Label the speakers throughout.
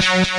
Speaker 1: ค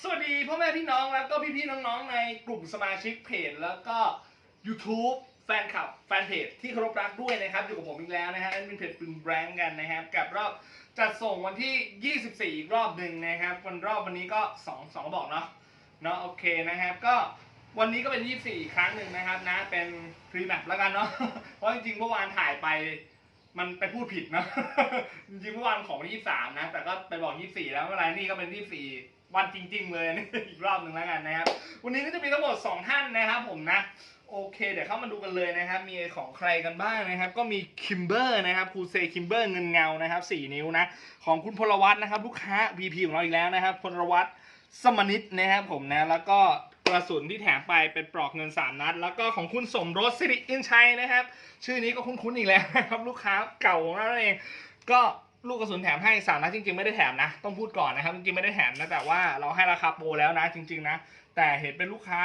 Speaker 2: สวัสดีพ่อแม่พี่น้องแล้วก็พี่ๆน้องๆในกลุ่มสมาชิกเพจแล้วก็ YouTube แฟนคลับแฟนเพจที่เคารพรักด้วยนะครับ อยู่กับผมอีกแล้วนะฮะแอดมินเพจปึงแบงก์กันนะครับ กับรอบจัดส่งวันที่ 24 อีกรอบหนึ่งนะครับวันรอบวันนี้ก็ 2 2บอกเนาะเนาะโอเคนะครับก็วันนี้ก็เป็น 24 อีกครั้งหนึ่งนะครับนะเป็นพรีแมปแล้วกันเนาะเพราะจริงๆเมื่อวานถ่ายไปมันไปพูดผิดนะ จริงๆเมื่อวานของวันที่ 23 นะ แต่ก็ไปบอก 24 แล้วเมื่อไรนี่ก็เป็น 24 วันจริง ๆ เลยอีกรอบหนึ่งแล้วกันนะครับ วันนี้ก็จะมีทั้งหมด 2 ท่านนะครับผมนะ โอเค เดี๋ยวเข้ามาดูกันเลยนะครับ มีของใครกันบ้างนะครับ ก็มีคิมเบอร์นะครับคูเซคิมเบอร์เงินเงานะครับ 4 นิ้วนะ ของคุณพลวัตนะครับ ลูกค้า VP ของเราอีกแล้วนะครับ พลวัตสมนิตนะครับผมนะ แล้วก็กระสุนที่แถมไปเป็นปลอกเงิน 3 นัด แล้วก็ของคุณสมรสสิริอินชัยนะครับ ชื่อนี้ก็คุ้นๆอีกแล้วนะครับ ลูกค้าเก่าของเราเองก็ ลูกกระสุนแถมให้สามนัดจริง ๆไม่ได้แถมนะ ต้องพูดก่อนนะครับ จริงๆไม่ได้แถมนะแต่ว่าเราให้ราคาโปรแล้วนะจริง ๆ นะ แต่เห็นเป็นลูกค้า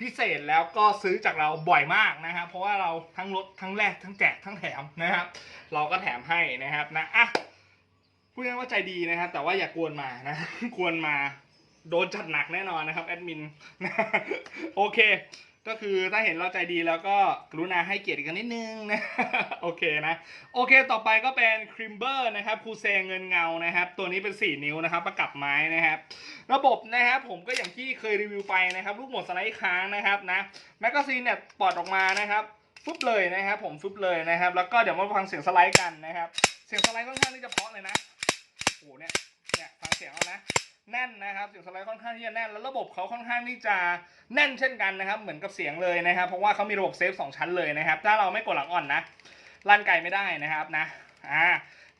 Speaker 2: พิเศษแล้วก็ซื้อจากเราบ่อยมากนะครับ เพราะว่าเราทั้งลดทั้งแลกทั้งแจกทั้งแถมนะครับ เราก็แถมให้นะครับนะอะพูดง่ายว่าใจดีนะครับ แต่ว่าอย่ากวนมานะกวนมาโดนจัดหนักแน่นอนนะครับแอดมินโอเค ก็คือถ้าเห็นเราใจดีแล้วก็กรุณาให้เกียรติกันนิดนึงนะโอเคนะ โอเคต่อไปก็เป็นคริมเบอร์นะครับคูเซเงินเงานะครับ ตัวนี้เป็น 4 นิ้วนะครับ ประกับไม้นะครับ ระบบนะครับผมก็อย่างที่เคยรีวิวไปนะครับ ลูกหมดสไลด์ค้างนะครับนะแมกกาซีนเนี่ยปลอดออกมานะครับฟึบเลยนะครับ ผมฟึบเลยนะครับ แล้วก็เดี๋ยวมาฟังเสียงสไลด์กันนะครับ เสียงสไลด์ค่อนข้างที่จะเพาะเลยนะโอ้โหเนี่ยเนี่ยฟังเสียงเอานะ แน่นนะครับเสียงสไลด์ค่อนข้างที่จะแน่นแล้วระบบเขาค่อนข้างที่จะแน่นเช่นกันนะครับ เหมือนกับเสียงเลยนะครับ เพราะว่าเขามีระบบเซฟสองชั้นเลยนะครับ ถ้าเราไม่กดหลังอ่อนนะลั่นไกลไม่ได้นะครับนะอ่า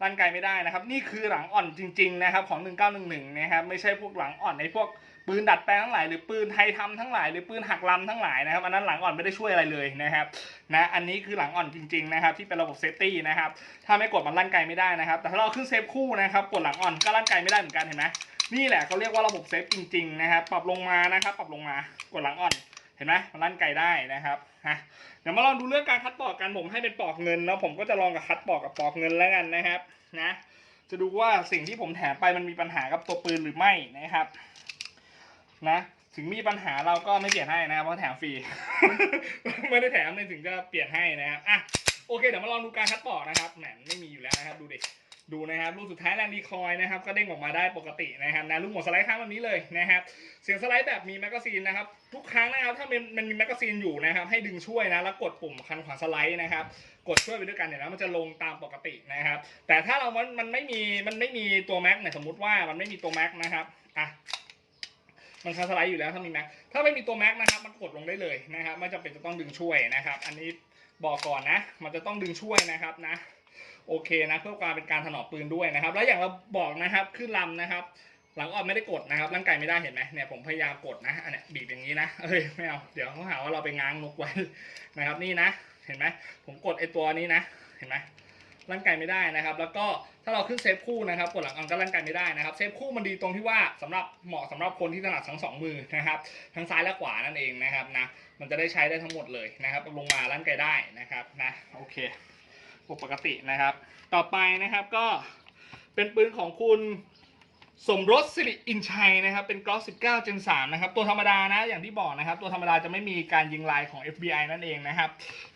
Speaker 2: ลั่นไกลไม่ได้นะครับ นี่คือหลังอ่อนจริง ๆ นะครับ ของ 1911 นะครับ ไม่ใช่พวกหลังอ่อนในพวกปืนดัดแปลงทั้งหลายหรือปืนไทยทำทั้งหลายหรือปืนหักลำทั้งหลายนะครับอันนั้นหลังอ่อนไม่ได้ช่วยอะไรเลยนะครับนะอันนี้คือหลังอ่อนจริงๆนะครับที่เป็นระบบเซฟตี้นะครับถ้าไม่กดมันลั่นไกลไม่ได้นะครับ แต่ถ้าเราขึ้นเซฟคู่นะครับกดหลังอ่อนก็ลั่นไกลไม่ได้เหมือนกันเห็นไหม นี่แหละเขาเรียกว่าระบบเซฟจริงๆนะครับ ปรับลงมานะครับ ปรับลงมากดหลังอ่อน เห็นไหมมันลั่นไกลได้นะครับฮะเดี๋ยวมาลองดูเรื่องการคัดปอกกันผมให้เป็นปอกเงินแล้วผมก็จะลองกับคัดปอกกับปอกเงินแล้วกันนะครับนะจะดูว่าสิ่งที่ผมแถมไปมันมีปัญหากับตัวปืนหรือไม่นะครับ นะถึงมีปัญหาเราก็ไม่เปลี่ยนให้นะครับเพราะแถมฟรีไม่ได้แถมเลยถึงจะเปลี่ยนให้นะครับอะโอเคเดี๋ยวมาลองดูการคัดปอกนะครับแหมไม่มีอยู่แล้วนะครับดูดิ ดูนะครับลูกสุดท้ายแรงดีคอยนะครับก็เด้งออกมาได้ปกตินะครับนะลูกหมดสไลด์ค้างแบบนี้เลยนะครับเสียงสไลด์แบบมีแมกกาซีนนะครับทุกครั้งนะครับถ้ามันมันมีแมกกาซีนอยู่นะครับให้ดึงช่วยนะแล้วกดปุ่มคันขวาสไลด์นะครับกดช่วยไปด้วยกันเนี่ยนะมันจะลงตามปกตินะครับแต่ถ้าเรามันมันไม่มีมันไม่มีตัวแม็กเนี่ยสมมติว่ามันไม่มีตัวแม็กนะครับอะมันคันสไลด์อยู่แล้วถ้ามีแม็กถ้าไม่มีตัวแม็กนะครับมันกดลงได้เลยนะครับไม่จำเป็นจะต้องดึงช่วยนะครับ อันนี้บอกก่อนนะ มันจะต้องดึงช่วยนะครับนะ โอเคนะเพื่อความเป็นการถนอมปืนด้วยนะครับ แล้วอย่างเราบอกนะครับขึ้นลำนะครับ หลังออกไม่ได้กดนะครับร่างกายไม่ได้เห็นไหมเนี่ยผมพยายามกดนะอันเนี้ยบีบอย่างนี้นะเอ้ยไม่เอาเดี๋ยวเขาหาว่าเราไปง้างนกไว้นะครับนี่นะ เห็นไหมผมกดไอตัวนี้นะเห็นไหมร่างกายไม่ได้นะครับ แล้วก็ถ้าเราขึ้นเซฟคู่นะครับกดหลังออนก็ร่างกายไม่ได้นะครับเซฟคู่มันดีตรงที่ว่าสำหรับเหมาะสำหรับคนที่ถนัดทั้งสองมือนะครับทั้งซ้ายและขวานั่นเองนะครับนะมันจะได้ใช้ได้ทั้งหมดเลยนะครับลงมาร่างกายได้นะครับนะโอเค ปกตินะครับ ต่อไปนะครับก็เป็นปืนของคุณสมรสสิริอินชัยนะครับ เป็นกลอส19 Gen 3นะครับ ตัวธรรมดานะอย่างที่บอกนะครับ ตัวธรรมดาจะไม่มีการยิงลายของ FBI นั่นเองนะครับ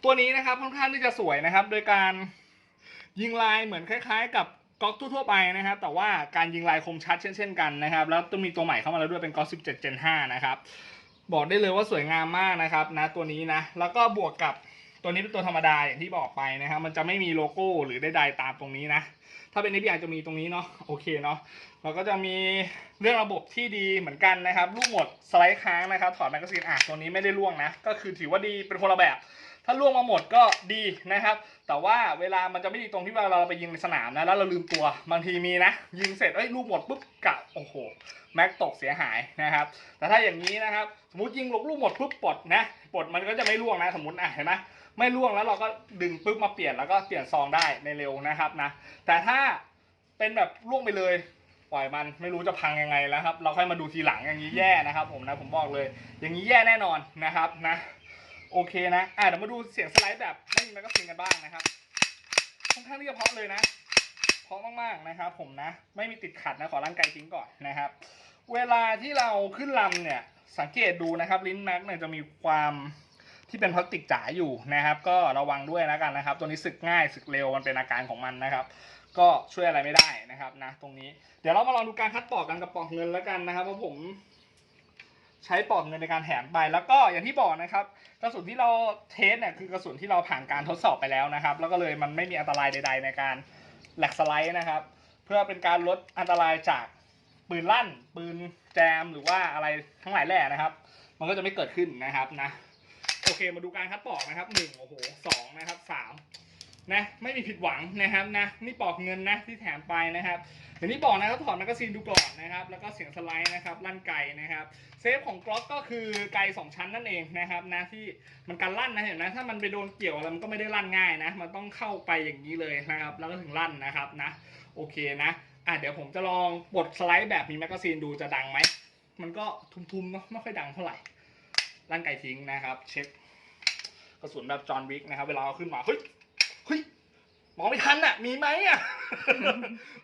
Speaker 2: ตัวนี้นะครับค่อนข้างที่จะสวยนะครับ โดยการยิงลายเหมือนคล้าย ๆ กับก๊อกทั่วๆไปนะครับ แต่ว่าการยิงลายคมชัดเช่นๆกันนะครับ แล้วต้องมีตัวใหม่เข้ามาแล้วด้วยเป็นก๊อก17 Gen 5นะครับ บอกได้เลยว่าสวยงามมากนะครับนะตัวนี้นะ แล้วก็บวกกับ ตัวนี้เป็นตัวธรรมดาอย่างที่บอกไปนะครับ มันจะไม่มีโลโก้หรือใดๆตามตรงนี้นะ ถ้าเป็น FBI จะมีตรงนี้เนาะโอเคเนาะแล้วก็จะมีเรื่องระบบที่ดีเหมือนกันนะครับลูกหมดสไลด์ค้างนะครับถอดแมกกาซีนอะตัวนี้ไม่ได้ล่วงนะ ก็คือถือว่าดีเป็นคนละแบบ ถ้าล่วงมาหมดก็ดีนะครับ แต่ว่าเวลามันจะไม่ดีตรงที่เวลาเราไปยิงในสนามนะแล้วเราลืมตัวบางทีมีนะ ยิงเสร็จเอ้ยลูกหมดปุ๊บกะโอ้โหแม็กตกเสียหายนะครับ แต่ถ้าอย่างนี้นะครับ สมมติยิงลูกลูกหมดปุ๊บปลดนะปลดมันก็จะไม่ล่วงนะสมมติอะเห็นไหม ไม่ล่วงแล้วเราก็ดึงปุ๊บมาเปลี่ยนแล้วก็เปลี่ยนซองได้ในเร็วนะครับนะ แต่ถ้าเป็นแบบล่วงไปเลยปล่อยมันไม่รู้จะพังยังไงแล้วครับ เราค่อยมาดูทีหลังอย่างนี้แย่นะครับ ผมนะผมบอกเลย อย่างนี้แย่แน่นอนนะครับนะโอเคนะอะเดี๋ยวมาดูเสียงสไลด์แบบไม่มีแมกกาซีนกันบ้างนะครับค่อนข้างที่จะเพาะเลยนะเพาะมากๆนะครับ ผมนะ ไม่มีติดขัดนะขอร่างกายทิ้งก่อนนะครับ เวลาที่เราขึ้นลำเนี่ยสังเกตดูนะครับ ลิ้นแม็กเนี่ยจะมีความ ที่เป็นพลาสติกจ๋าอยู่นะครับ ก็ระวังด้วยแล้วกันนะครับ ตัวนี้สึกง่ายสึกเร็วมันเป็นอาการของมันนะครับ ก็ช่วยอะไรไม่ได้นะครับนะตรงนี้เดี๋ยวเรามาลองดูการคัดปอกกันกับปอกเงินแล้วกันนะครับเพราะผมใช้ปอกเงินในการแถมไปแล้วก็อย่างที่บอกนะครับกระสุนที่เราเทสเนี่ยคือกระสุนที่เราผ่านการทดสอบไปแล้วนะครับ แล้วก็เลยมันไม่มีอันตรายใด ๆ ในการแหลกสไลด์นะครับ เพื่อเป็นการลดอันตรายจากปืนลั่น ปืนแจมหรือว่าอะไรทั้งหลายแหล่นะครับ มันก็จะไม่เกิดขึ้นนะครับนะ โอเคมาดูการคัดปอกนะครับหนึ่งโอ้โหสองนะครับสามนะไม่มีผิดหวังนะครับนะนี่ปอกเงินนะที่แถมไปนะครับอย่างที่บอกนะครับถอดแมกกาซีนดูก่อนนะครับแล้วก็เสียงสไลด์นะครับลั่นไกนะครับเซฟของกล็อกก็คือไกลสองชั้นนั่นเองนะครับนะที่มันกันลั่นนะเห็นไหมถ้ามันไปโดนเกี่ยวอะไรมันก็ไม่ได้ลั่นง่ายนะมันต้องเข้าไปอย่างนี้เลยนะครับแล้วก็ถึงลั่นนะครับนะโอเคนะอะเดี๋ยวผมจะลองปลดสไลด์แบบมีแมกกาซีนดูจะดังไหมมันก็ทุมๆเนาะไม่ค่อยดังเท่าไหร่ ลั่นไกทิ้งนะครับ เช็คกระสุนแบบจอห์นวิกนะครับ เวลาเอาขึ้นมาเฮ้ยเฮ้ยมองไม่ทันอะ มีไหมอะ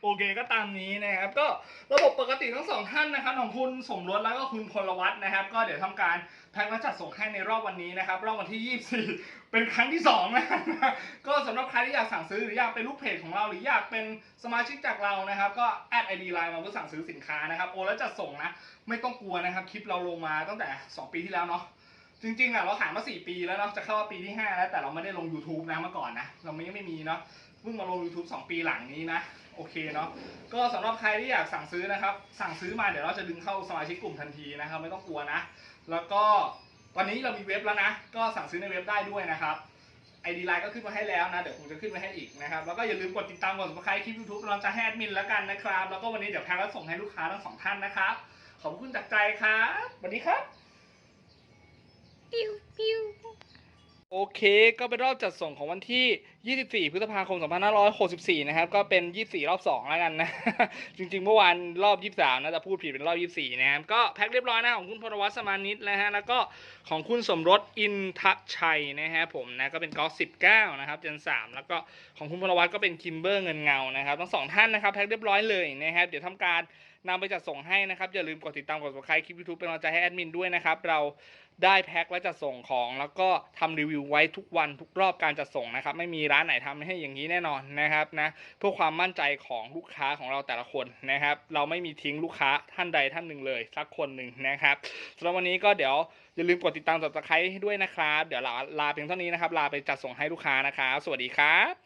Speaker 2: โอเคก็ตามนี้นะครับ ก็ระบบปกติทั้งสองท่านนะครับ ของคุณสมรสแล้วก็คุณพลวัตนะครับ ก็เดี๋ยวทำการแพ็คและจัดส่งให้ในรอบวันนี้นะครับ รอบวันที่ 24 เป็นครั้งที่2นะครับก็สำหรับใครที่อยากสั่งซื้อหรืออยากเป็นลูกเพจของเราหรืออยากเป็นสมาชิกจากเรานะครับ ก็แอดไอดีไลน์มาเพื่อสั่งซื้อสินค้านะครับโอนแล้วจัดส่งนะ ไม่ต้องกลัวนะครับ คลิปเราลงมาตั้งแต่ 2 ปีที่แล้วเนาะ จริงๆอะเราขายมา 4 ปีแล้วเนาะจะเข้าปีที่ 5 แล้วแต่เราไม่ได้ลง YouTube นะเมื่อก่อนนะ เราไม่ไม่มีเนาะเพิ่งมาลง YouTube 2 ปีหลังนี้นะโอเคเนาะก็สำหรับใครที่อยากสั่งซื้อนะครับ สั่งซื้อมาเดี๋ยวเราจะดึงเข้าสมาชิกกลุ่มทันทีนะครับไม่ต้องกลัวนะ แล้วก็ตอนนี้เรามีเว็บแล้วนะ ก็สั่งซื้อในเว็บได้ด้วยนะครับไอดีไลน์ก็ขึ้นมาให้แล้วนะ เดี๋ยวผมจะขึ้นมาให้อีกนะครับ แล้วก็อย่าลืมกดติดตามกด subscribe คลิป YouTube เราจะแอดมินแล้วกันนะครับ แล้วก็วันนี้เดี๋ยวแพ็คแล้วส่งให้ลูกค้าทั้งสองท่านนะครับ ขอบคุณจากใจครับสวัสดีครับ
Speaker 1: ปิ้วปิ้ว
Speaker 2: โอเค ก็เป็นรอบจัดส่งของวันที่ 24 พฤษภาคม 2564 นะครับ ก็เป็น 24 รอบ 2 แล้วกันนะ จริงๆ เมื่อวานรอบ 23 นะจะพูดผิดเป็นรอบ 24 นะครับ ก็แพ็คเรียบร้อยนะของคุณพลวัตสมานิตนะฮะ แล้วก็ของคุณสมรสอินทชัยนะฮะผมนะ ก็เป็นก๊อก19 นะครับ เจน 3 แล้วก็ของคุณพลวัตก็เป็นคิมเบอร์เงินเงา นะครับ ทั้งสองท่านนะครับ แพ็คเรียบร้อยเลยนะครับ เดี๋ยวทำการนำไปจัดส่งให้นะครับ อย่าลืมกดติดตามกด subscribe คลิป YouTube เป็นกำลังใจให้แอดมินด้วยนะครับ เรา ได้แพ็คและจะส่งของ แล้วก็ทำรีวิวไว้ทุกวันทุกรอบการจะส่งนะครับ ไม่มีร้านไหนทำให้อย่างนี้แน่นอนนะครับนะเพื่อความมั่นใจของลูกค้าของเราแต่ละคนนะครับ เราไม่มีทิ้งลูกค้าท่านใดท่านหนึ่งเลย สักคนหนึ่งนะครับสำหรับวันนี้ก็เดี๋ยวอย่าลืมกดติดตาม subscribe ให้ด้วยนะครับ เดี๋ยวลาลาเพียงเท่านี้นะครับ ลาไปจัดส่งให้ลูกค้านะครับ สวัสดีครับ